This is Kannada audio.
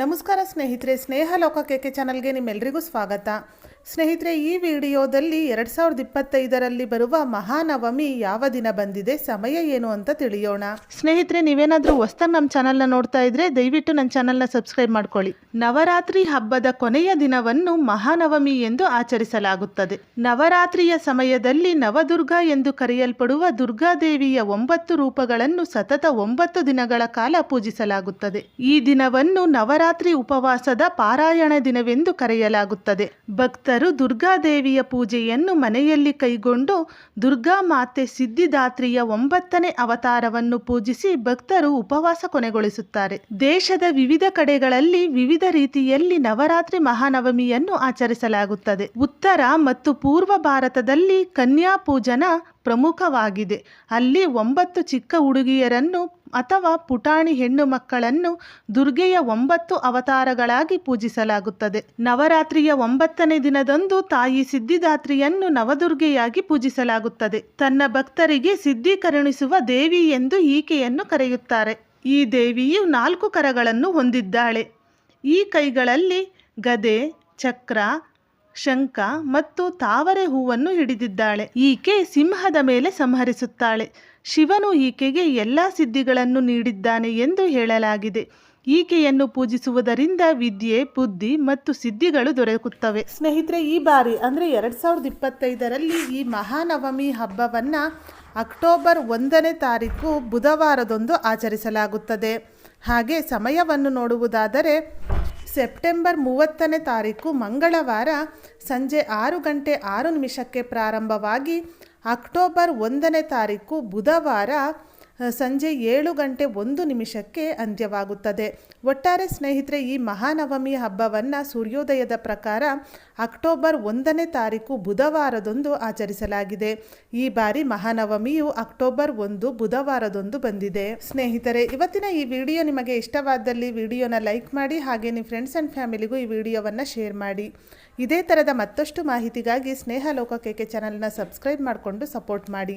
ನಮಸ್ಕಾರ ಸ್ನೇಹಿತರೆ ಸ್ನೇಹ ಲೋಕ ಕೆಕೆ ಚಾನಲ್ಗೆ ನಿಮ್ಮೆಲ್ಲರಿಗೂ ಸ್ವಾಗತ. ಸ್ನೇಹಿತರೆ, ಈ ವಿಡಿಯೋದಲ್ಲಿ ಎರಡು ಸಾವಿರದ ಇಪ್ಪತ್ತೈದರಲ್ಲಿ ಬರುವ ಮಹಾನವಮಿ ಯಾವ ದಿನ ಬಂದಿದೆ, ಸಮಯ ಏನು ಅಂತ ತಿಳಿಯೋಣ. ಸ್ನೇಹಿತರೆ, ನೀವೇನಾದರೂ ಹೊಸ್ತಾಗಿ ನಮ್ಮ ಚಾನಲ್ನ ನೋಡ್ತಾ ಇದ್ರೆ ದಯವಿಟ್ಟು ನನ್ನ ಚಾನಲ್ನ ಸಬ್ಸ್ಕ್ರೈಬ್ ಮಾಡ್ಕೊಳ್ಳಿ. ನವರಾತ್ರಿ ಹಬ್ಬದ ಕೊನೆಯ ದಿನವನ್ನು ಮಹಾನವಮಿ ಎಂದು ಆಚರಿಸಲಾಗುತ್ತದೆ. ನವರಾತ್ರಿಯ ಸಮಯದಲ್ಲಿ ನವದುರ್ಗ ಎಂದು ಕರೆಯಲ್ಪಡುವ ದುರ್ಗಾದೇವಿಯ ಒಂಬತ್ತು ರೂಪಗಳನ್ನು ಸತತ ಒಂಬತ್ತು ದಿನಗಳ ಕಾಲ ಪೂಜಿಸಲಾಗುತ್ತದೆ. ಈ ದಿನವನ್ನು ನವರಾತ್ರಿ ಉಪವಾಸದ ಪಾರಾಯಣ ದಿನವೆಂದು ಕರೆಯಲಾಗುತ್ತದೆ. ಭಕ್ತರು ದುರ್ಗಾದೇವಿಯ ಪೂಜೆಯನ್ನು ಮನೆಯಲ್ಲಿ ಕೈಗೊಂಡು ದುರ್ಗಾ ಮಾತೆ ಸಿದ್ಧಿದಾತ್ರಿಯ ಒಂಬತ್ತನೇ ಅವತಾರವನ್ನು ಪೂಜಿಸಿ ಭಕ್ತರು ಉಪವಾಸ ಕೊನೆಗೊಳಿಸುತ್ತಾರೆ. ದೇಶದ ವಿವಿಧ ಕಡೆಗಳಲ್ಲಿ ವಿವಿಧ ರೀತಿಯಲ್ಲಿ ನವರಾತ್ರಿ ಮಹಾನವಮಿಯನ್ನು ಆಚರಿಸಲಾಗುತ್ತದೆ. ಉತ್ತರ ಮತ್ತು ಪೂರ್ವ ಭಾರತದಲ್ಲಿ ಕನ್ಯಾ ಪೂಜನ ಪ್ರಮುಖವಾಗಿದೆ. ಅಲ್ಲಿ ಒಂಬತ್ತು ಚಿಕ್ಕ ಹುಡುಗಿಯರನ್ನು ಅಥವಾ ಪುಟಾಣಿ ಹೆಣ್ಣು ಮಕ್ಕಳನ್ನು ದುರ್ಗೆಯ ಒಂಬತ್ತು ಅವತಾರಗಳಾಗಿ ಪೂಜಿಸಲಾಗುತ್ತದೆ. ನವರಾತ್ರಿಯ ಒಂಬತ್ತನೇ ದಿನದಂದು ತಾಯಿ ಸಿದ್ಧಿದಾತ್ರಿಯನ್ನು ನವದುರ್ಗೆಯಾಗಿ ಪೂಜಿಸಲಾಗುತ್ತದೆ. ತನ್ನ ಭಕ್ತರಿಗೆ ಸಿದ್ಧಿ ಕರುಣಿಸುವ ದೇವಿ ಎಂದು ಈಕೆಯನ್ನು ಕರೆಯುತ್ತಾರೆ. ಈ ದೇವಿಯು ನಾಲ್ಕು ಕರಗಳನ್ನು ಹೊಂದಿದ್ದಾಳೆ. ಈ ಕೈಗಳಲ್ಲಿ ಗದೆ, ಚಕ್ರ ಶಂಖ ಮತ್ತು ತಾವರೆ ಹೂವನ್ನು ಹಿಡಿದಿದ್ದಾಳೆ. ಈಕೆ ಸಿಂಹದ ಮೇಲೆ ಸಂಹರಿಸುತ್ತಾಳೆ. ಶಿವನು ಈಕೆಗೆ ಎಲ್ಲ ಸಿದ್ಧಿಗಳನ್ನು ನೀಡಿದ್ದಾನೆ ಎಂದು ಹೇಳಲಾಗಿದೆ. ಈಕೆಯನ್ನು ಪೂಜಿಸುವುದರಿಂದ ವಿದ್ಯೆ, ಬುದ್ಧಿ ಮತ್ತು ಸಿದ್ಧಿಗಳು ದೊರಕುತ್ತವೆ. ಸ್ನೇಹಿತರೆ, ಈ ಬಾರಿ ಅಂದರೆ ಎರಡು ಸಾವಿರದ ಇಪ್ಪತ್ತೈದರಲ್ಲಿ ಈ ಮಹಾನವಮಿ ಹಬ್ಬವನ್ನು ಅಕ್ಟೋಬರ್ ಒಂದನೇ ತಾರೀಕು ಬುಧವಾರದಂದು ಆಚರಿಸಲಾಗುತ್ತದೆ. ಹಾಗೆ ಸಮಯವನ್ನು ನೋಡುವುದಾದರೆ ಸೆಪ್ಟೆಂಬರ್ ಮೂವತ್ತನೇ ತಾರೀಕು ಮಂಗಳವಾರ ಸಂಜೆ ಆರು ಗಂಟೆ ಆರು ನಿಮಿಷಕ್ಕೆ ಪ್ರಾರಂಭವಾಗಿ ಅಕ್ಟೋಬರ್ ಒಂದನೇ ತಾರೀಕು ಬುಧವಾರ ಸಂಜೆ ಏಳು ಗಂಟೆ ಒಂದು ನಿಮಿಷಕ್ಕೆ ಅಂತ್ಯವಾಗುತ್ತದೆ. ಒಟ್ಟಾರೆ ಸ್ನೇಹಿತರೆ, ಈ ಮಹಾನವಮಿ ಹಬ್ಬವನ್ನು ಸೂರ್ಯೋದಯದ ಪ್ರಕಾರ ಅಕ್ಟೋಬರ್ ಒಂದನೇ ತಾರೀಕು ಬುಧವಾರದೊಂದು ಆಚರಿಸಲಾಗಿದೆ. ಈ ಬಾರಿ ಮಹಾನವಮಿಯು ಅಕ್ಟೋಬರ್ ಒಂದು ಬುಧವಾರದೊಂದು ಬಂದಿದೆ. ಸ್ನೇಹಿತರೆ, ಇವತ್ತಿನ ಈ ವಿಡಿಯೋ ನಿಮಗೆ ಇಷ್ಟವಾದಲ್ಲಿ ವಿಡಿಯೋನ ಲೈಕ್ ಮಾಡಿ, ಹಾಗೆ ನಿಮ್ಮ ಫ್ರೆಂಡ್ಸ್ ಆ್ಯಂಡ್ ಫ್ಯಾಮಿಲಿಗೂ ಈ ವಿಡಿಯೋವನ್ನು ಶೇರ್ ಮಾಡಿ. ಇದೇ ಥರದ ಮತ್ತಷ್ಟು ಮಾಹಿತಿಗಾಗಿ ಸ್ನೇಹ ಲೋಕಕ್ಕೆ ಚಾನಲ್ನ ಸಬ್ಸ್ಕ್ರೈಬ್ ಮಾಡಿಕೊಂಡು ಸಪೋರ್ಟ್ ಮಾಡಿ.